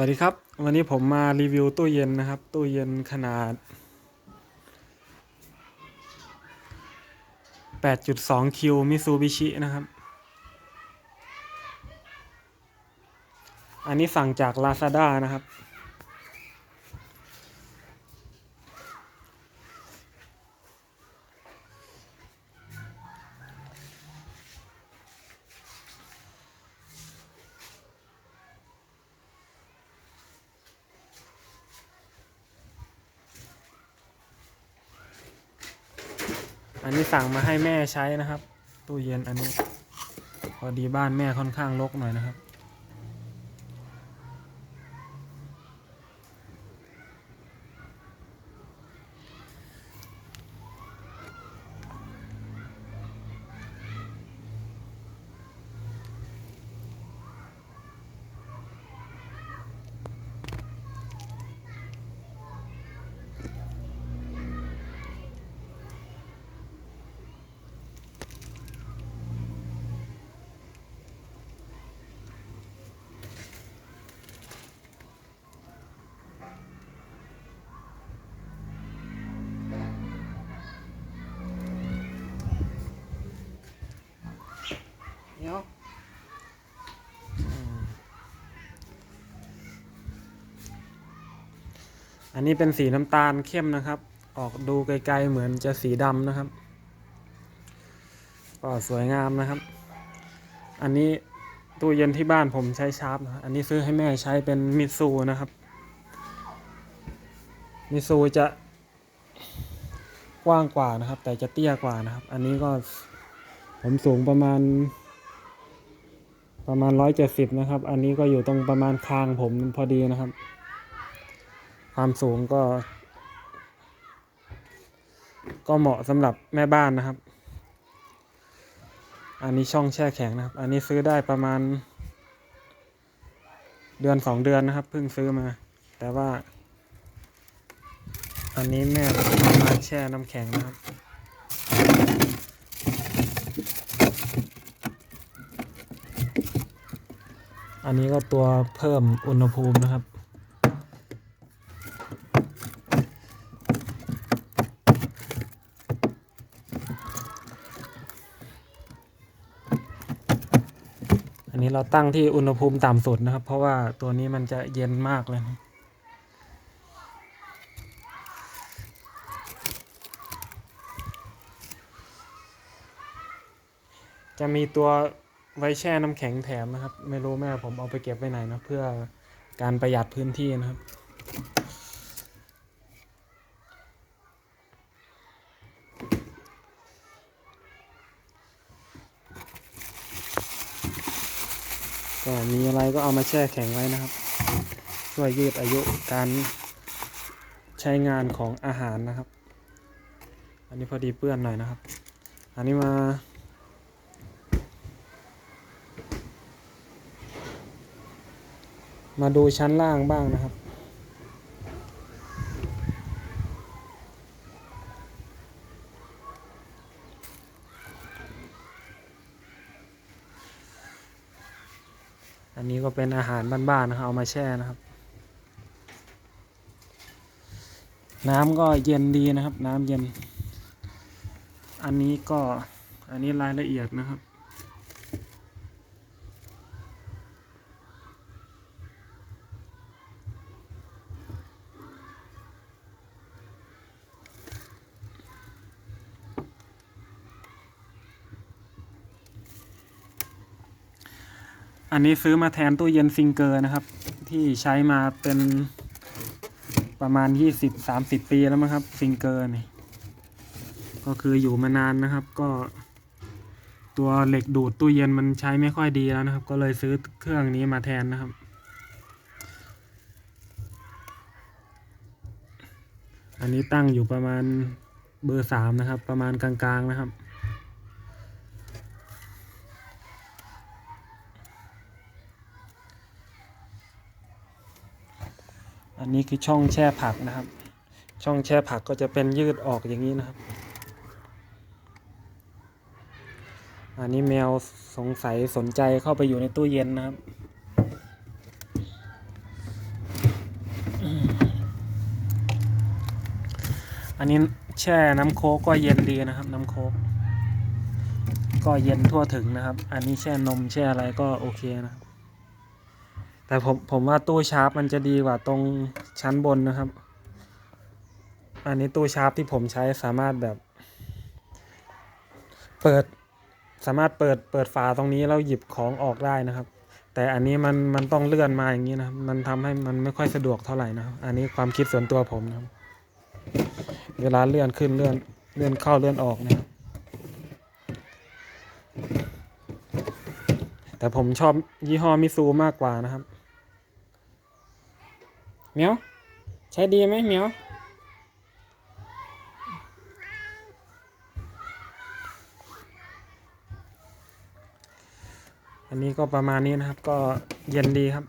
วัสดีครับ วันนี้ผมมารีวิวตู้เย็นนะครับ ตู้เย็นขนาด 8.2 คิวมิซูบิชินะครับ อันนี้สั่งจาก Lazada นะครับ อันนี้สั่งมาให้แม่ใช้นะครับ ตู้เย็นอันนี้ พอดีบ้านแม่ค่อนข้างรกหน่อยนะครับ อันนี้เป็นสีน้ำตาลเข้มนะครับ ออกดูไกลๆเหมือนจะสีดำนะครับ ก็สวยงามนะครับ อันนี้ตู้เย็นที่บ้านผมใช้ชาร์ปนะอันนี้ซื้อให้แม่ใช้เป็นมิซูนะครับ มิซูจะกว้างกว่านะครับ แต่จะเตี้ยกว่านะครับ อันนี้ก็ผมสูงประมาณ ประมาณร้อยเจ็ดสิบนะครับ อันนี้ก็อยู่ตรงประมาณคางผมพอดีนะครับ ความสูงก็ ก็เหมาะสำหรับแม่บ้านนะครับ อันนี้ช่องแช่แข็งนะครับ อันนี้ซื้อได้ประมาณ เดือนสองเดือนนะครับเพิ่งซื้อมา แต่ว่า อันนี้แม่เอามาแช่น้ำแข็งนะครับอันนี้ก็ตัวเพิ่มอุณหภูมินะครับ นี้เราตั้งที่อุณหภูมิต่ำสุดนะครับ เพราะว่าตัวนี้มันจะเย็นมากเลยนะจะมีตัวไว้แช่น้ำแข็งแถมนะครับ ไม่รู้แม่ผมเอาไปเก็บไว้ไหนนะเพื่อการประหยัดพื้นที่นะครับ ก็มีอะไรก็เอามาแช่แข็งไว้นะครับ ช่วยยืดอายุการใช้งานของอาหารนะครับ อันนี้พอดีเปื้อนหน่อยนะครับ อันนี้มามาดูชั้นล่างบ้างนะครับ อันนี้ก็เป็นอาหารบ้านๆนะครับเอามาแช่นะครับ น้ำก็เย็นดีนะครับ น้ำเย็น อันนี้ก็อันนี้รายละเอียดนะครับ อันนี้ซื้อมาแทนตู้เย็นซิงเกอร์นะครับ ที่ใช้มาเป็นประมาณยี่สิบสามสิบปีแล้วมั้งครับซิงเกอร์นี่ก็คืออยู่มานานนะครับ ก็ตัวเหล็กดูดตู้เย็นมันใช้ไม่ค่อยดีแล้วนะครับ ก็เลยซื้อเครื่องนี้มาแทนนะครับ อันนี้ตั้งอยู่ประมาณเบอร์สามนะครับ ประมาณกลางๆนะครับ อันนี้คือช่องแช่ผักนะครับ ช่องแช่ผักก็จะเป็นยืดออกอย่างนี้นะครับ อันนี้แมวสงสัยสนใจเข้าไปอยู่ในตู้เย็นนะครับอันนี้แช่น้ำโค้กก็เย็นดีนะครับ น้ำโค้กก็เย็นทั่วถึงนะครับ อันนี้แช่นมแช่อะไรก็โอเคนะครับ แต่ผมผมว่าตู้ชาร์ปมันจะดีกว่าตรงชั้นบนนะครับ อันนี้ตู้ชาร์ปที่ผมใช้สามารถแบบ เปิดสามารถเปิดเปิดฝาตรงนี้แล้วหยิบของออกได้นะครับ แต่อันนี้มันมันต้องเลื่อนมาอย่างนี้นะมันทำให้มันไม่ค่อยสะดวกเท่าไหร่นะอันนี้ความคิดส่วนตัวผมนะครับ เวลาเลื่อนขึ้นเลื่อนเลื่อนเข้าเลื่อนออกนะครับแต่ผมชอบยี่ห้อมิซูมากกว่านะครับ เหมียว ใช้ดีไหมเหมียว อันนี้ก็ประมาณนี้นะครับ ก็เย็นดีครับ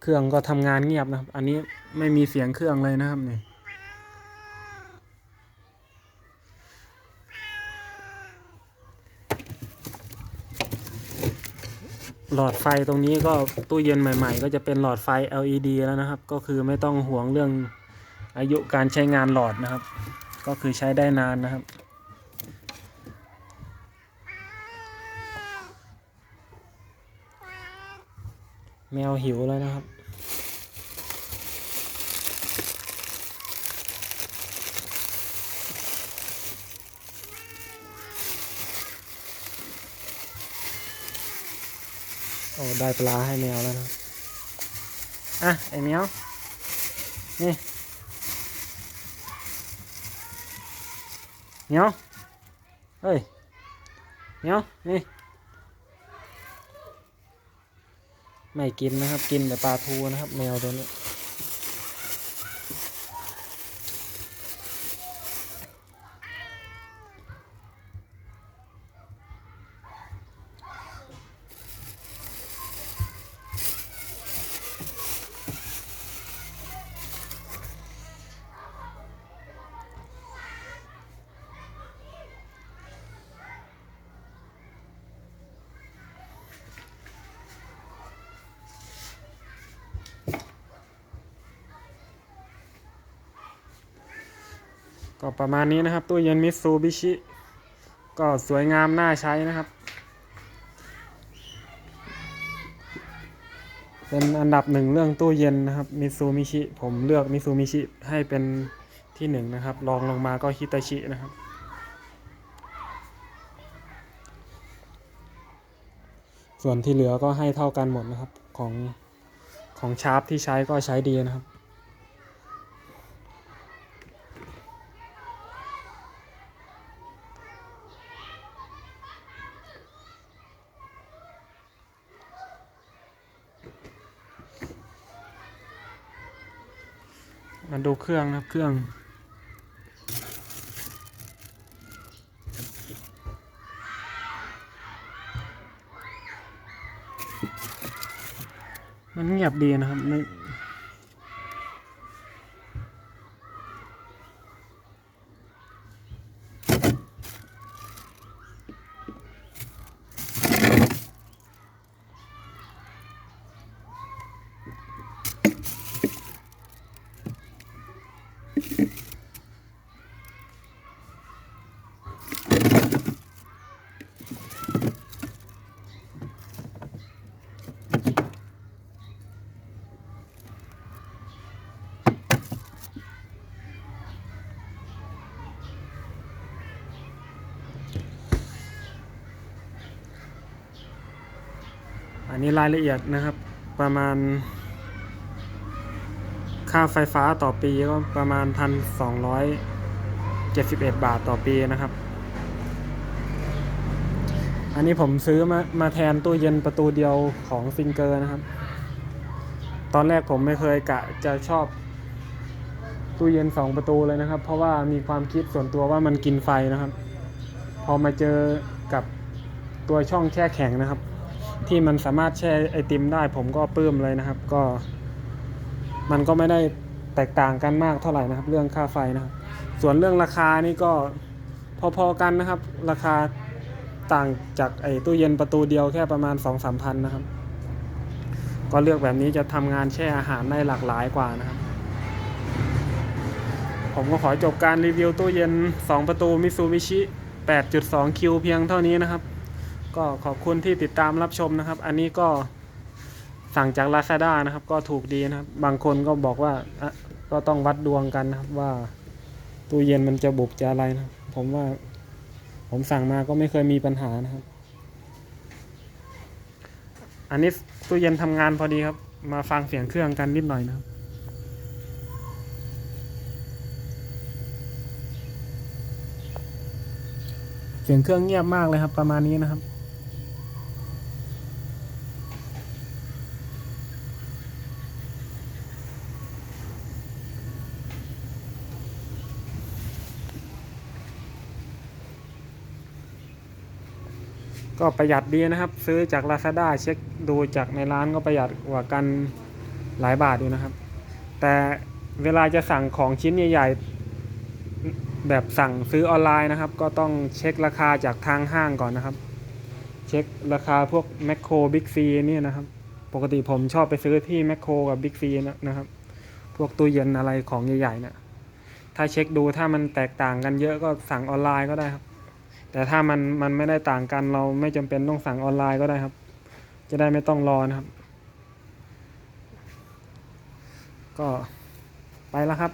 เครื่องก็ทำงานเงียบนะครับ อันนี้ไม่มีเสียงเครื่องเลยนะครับนี่ หลอดไฟตรงนี้ก็ตู้เย็นใหม่ ๆ ก็จะเป็นหลอดไฟ LED แล้วนะครับ ก็คือไม่ต้องห่วงเรื่องอายุการใช้งานหลอดนะครับ ก็คือใช้ได้นานนะครับ แมวหิวแล้วนะครับ อ้ได้ปลาให้แมวแล้วนะ อะ ไอ้แมว นี่แมวเฮ้ยแมวนี่ ไม่กินนะครับ กินแต่ปลาทูนะครับ แมวตัวนี้ ก็ประมาณนี้นะครับ ตู้เย็นมิตซูบิชิก็สวยงามน่าใช้นะครับ เป็นอันดับหนึ่งเรื่องตู้เย็นนะครับมิตซูมิชิผมเลือกมิตซูมิชิให้เป็นที่หนึ่งนะครับรองลงมาก็ฮิตาชินะครับ ส่วนที่เหลือก็ให้เท่ากันหมดนะครับของของชาร์ปที่ใช้ก็ใช้ดีนะครับ ดูเครื่องนะครับเครื่อง มันเงียบดีนะครับไม่ อันนี้รายละเอียดนะครับประมาณ ค่าไฟฟ้าต่อปีก็ประมาณพันสองร้อยเจ็ดสิบเอ็ดบาทต่อปีนะครับ อันนี้ผมซื้อมามาแทนตู้เย็นประตูเดียวของฟิงเกอร์นะครับ ตอนแรกผมไม่เคยกะจะชอบตู้เย็นสองประตูเลยนะครับ เพราะว่ามีความคิดส่วนตัวว่ามันกินไฟนะครับ พอมาเจอกับตัวช่องแช่แข็งนะครับ ที่มันสามารถแช่ไอติมได้ผมก็ปลื้มเลยนะครับ ก็ มันก็ไม่ได้แตกต่างกันมากเท่าไหร่นะครับ เรื่องค่าไฟนะครับ ส่วนเรื่องราคานี่ก็พอๆกันนะครับ ราคาต่างจากไอ้ตู้เย็นประตูเดียวแค่ประมาณ2องสามพันนะครับ ก็เลือกแบบนี้จะทำงานแช่อาหารได้หลากหลายกว่านะครับ ผมก็ขอจบการรีวิวตู้เย็น 2 ประตูมิซูบิชิ8.2คิวเพียงเท่านี้นะครับ ก็ขอบคุณที่ติดตามรับชมนะครับ อันนี้ก็สั่งจาก Lazada นะครับ ก็ถูกดีนะครับ บางคนก็บอกว่าก็ต้องวัดดวงกันนะครับว่าตู้เย็นมันจะบุบจะอะไรนะรผมว่าผมสั่งมาก็ไม่เคยมีปัญหานะครับ อันนี้ตู้เย็นทำงานพอดีครับ มาฟังเสียงเครื่องกันนิดหน่อยนะครับเสียงเครื่องเงียบมากเลยครับประมาณนี้นะครับ ก็ประหยัดดีนะครับ ซื้อจาก Lazada เช็คดูจากในร้านก็ประหยัดกว่ากันหลายบาทอยู่นะครับ แต่เวลาจะสั่งของชิ้นใหญ่ๆ แบบสั่งซื้อออนไลน์นะครับ ก็ต้องเช็คราคาจากทางห้างก่อนนะครับ เช็คราคาพวกแมคโครบิ๊กซีนี่นะครับ ปกติผมชอบไปซื้อที่แมคโครกับบิ๊กซีนะครับ พวกตู้เย็นอะไรของใหญ่ๆเนี่ยถ้าเช็คดูถ้ามันแตกต่างกันเยอะก็สั่งออนไลน์ก็ได้ครับ แต่ถ้ามันมันไม่ได้ต่างกันเราไม่จำเป็นต้องสั่งออนไลน์ก็ได้ครับ จะได้ไม่ต้องรอนะครับ ก็ไปแล้วครับ